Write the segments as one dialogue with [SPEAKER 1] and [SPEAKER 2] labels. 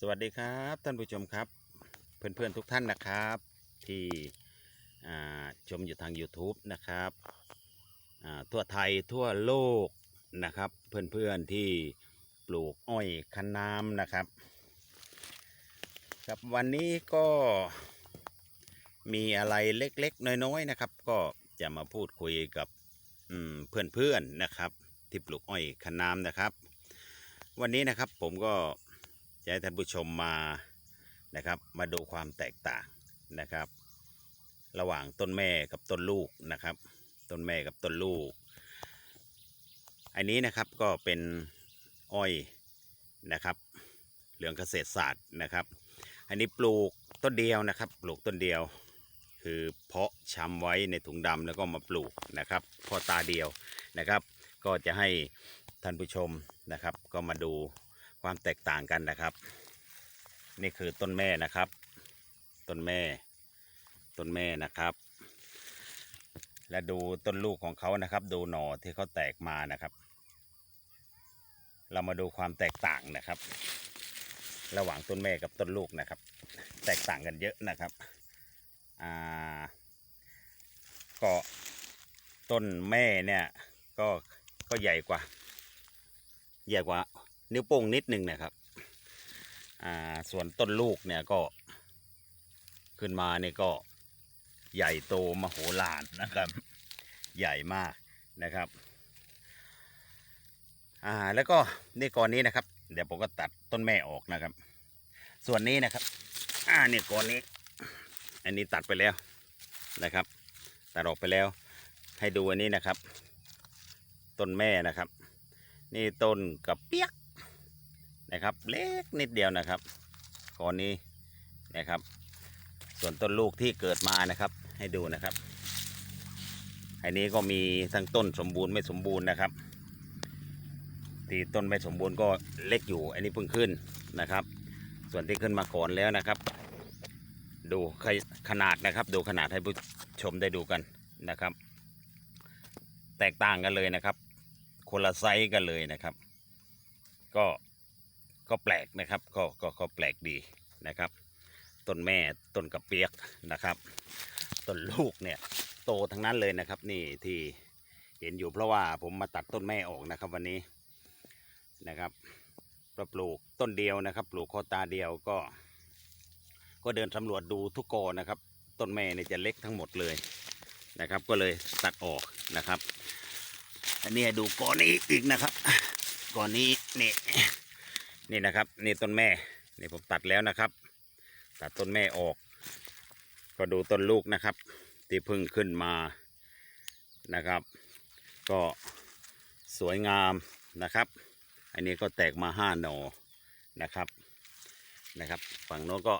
[SPEAKER 1] สวัสดีครับท่านผู้ชมครับ เพื่อนๆทุกท่านนะครับ ที่ชมอยู่ทาง YouTube นะครับทั่วไทยทั่วโลกนะครับ เพื่อนๆที่ปลูกอ้อยคันน้ำนะครับ ครับวันนี้ก็มีอะไรเล็กๆ น้อยๆนะครับ ก็จะมาพูดคุยกับอืมเพื่อนๆนะครับ ที่ปลูกอ้อยคันน้ำนะครับ วันนี้นะครับผมก็ จะให้ท่านผู้ชมมานะครับ มาดูความแตกต่างนะครับ ระหว่างต้นแม่กับต้นลูกนะครับ ต้นแม่กับต้นลูก อันนี้นะครับก็เป็นอ้อยนะครับเหลืองเกษตรศาสตร์นะครับ อันนี้ปลูกต้นเดียวนะครับ ปลูกต้นเดียว คือเพาะชำไว้ในถุงดำแล้วก็มาปลูกนะครับพอตาเดียวนะครับ ก็จะให้ท่านผู้ชมนะครับ ก็มาดู ความแตกต่างกันนะครับ นี่คือต้นแม่นะครับ ต้นแม่ ต้นแม่นะครับ และดูต้นลูกของเขานะครับ ดูหน่อที่เขาแตกมานะครับ เรามาดูความแตกต่างนะครับ ระหว่างต้นแม่กับต้นลูกนะครับ แตกต่างกันเยอะนะครับอ่าก็ต้นแม่เนี่ยก็ก็ใหญ่กว่า ใหญ่กว่า นิ้วโป้งนิดนึงนะครับ อ่า ส่วนต้นลูกเนี่ยก็ ขึ้นมาเนี่ยก็ใหญ่โตมโหฬารนะครับ ใหญ่มากนะครับ อ่า แล้วก็นี่ก่อนนี้นะครับ เดี๋ยวผมก็ตัดต้นแม่ออกนะครับ ส่วนนี้นะครับ อ่านี่ก่อนนี้ อันนี้ตัดไปแล้วนะครับ ตัดออกไปแล้ว ให้ดูอันนี้นะครับ ต้นแม่นะครับ นี่ต้นกระเปียก นะครับ เล็กนิดเดียวนะครับก่อนนี้นะครับ ส่วนต้นลูกที่เกิดมานะครับ ให้ดูนะครับอันนี้ก็มีทั้งต้นสมบูรณ์ไม่สมบูรณ์นะครับที่ต้นไม่สมบูรณ์ก็เล็กอยู่ อันนี้เพิ่งขึ้นนะครับ ส่วนที่ขึ้นมาก่อนแล้วนะครับ ดูขนาดนะครับ ดูขนาดให้ผู้ชมได้ดูกันนะครับ แตกต่างกันเลยนะครับ คนละไซส์กันเลยนะครับ ก็ ก็แปลกนะครับก็ก็ก็แปลกดีนะครับ ต้นแม่ต้นกระเปียกนะครับ ต้นลูกเนี่ยโตทั้งนั้นเลยนะครับ นี่ที่เห็นอยู่เพราะว่าผมมาตัดต้นแม่ออกนะครับวันนี้นะครับเราปลูกต้นเดียวนะครับ ปลูกโคตาเดียวก็ ก็เดินสำรวจดูทุกกอนะครับ ต้นแม่เนี่ยจะเล็กทั้งหมดเลยนะครับ ก็เลยตัดออกนะครับอันนี้ดูกอนนี้อีกนะครับกอนนี้ นี่นะครับนี่ต้นแม่นี่ผมตัดแล้วนะครับ ตัดต้นแม่ออก ก็ดูต้นลูกนะครับ ที่เพิ่งขึ้นมานะครับ ก็สวยงามนะครับ อันนี้ก็แตกมาห้าหนอนะครับนะครับ ฝั่งโน้นก็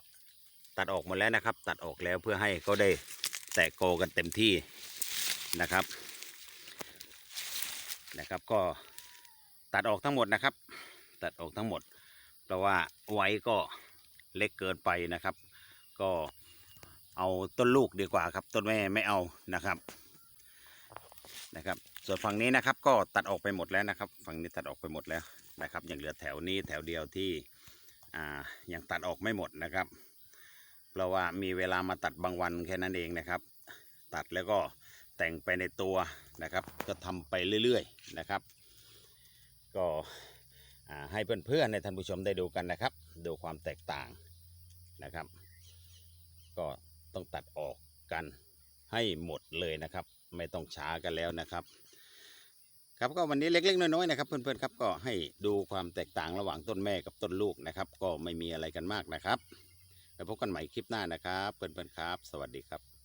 [SPEAKER 1] ตัดออกหมดแล้วนะครับ ตัดออกแล้วเพื่อให้เขาได้แตกโกกันเต็มที่นะครับนะครับ ก็ตัดออกทั้งหมดนะครับ ตัดออกทั้งหมด เพราะว่าไว้ก็เล็กเกินไปนะครับ ก็เอาต้นลูกดีกว่าครับ ต้นแม่ไม่เอานะครับนะครับ ส่วนฝั่งนี้นะครับก็ตัดออกไปหมดแล้วนะครับ ฝั่งนี้ตัดออกไปหมดแล้วนะครับยังเหลือแถวนี้แถวเดียวที่อ่ายังตัดออกไม่หมดนะครับ เพราะว่ามีเวลามาตัดบางวันแค่นั้นเองนะครับ ตัดแล้วก็แต่งไปในตัวนะครับ ก็ทำไปเรื่อย ๆ นะครับ ก็ ให้เพื่อนๆในท่านผู้ชมได้ดูกันนะครับ ดูความแตกต่างนะครับ ก็ต้องตัดออกกันให้หมดเลยนะครับ ไม่ต้องช้ากันแล้วนะครับ ครับก็วันนี้เล็กๆน้อยๆนะครับ เพื่อนๆครับก็ให้ดูความแตกต่างระหว่างต้นแม่กับต้นลูกนะครับ ก็ไม่มีอะไรกันมากนะครับไปพบกันใหม่คลิปหน้านะครับ เพื่อนๆครับ สวัสดีครับ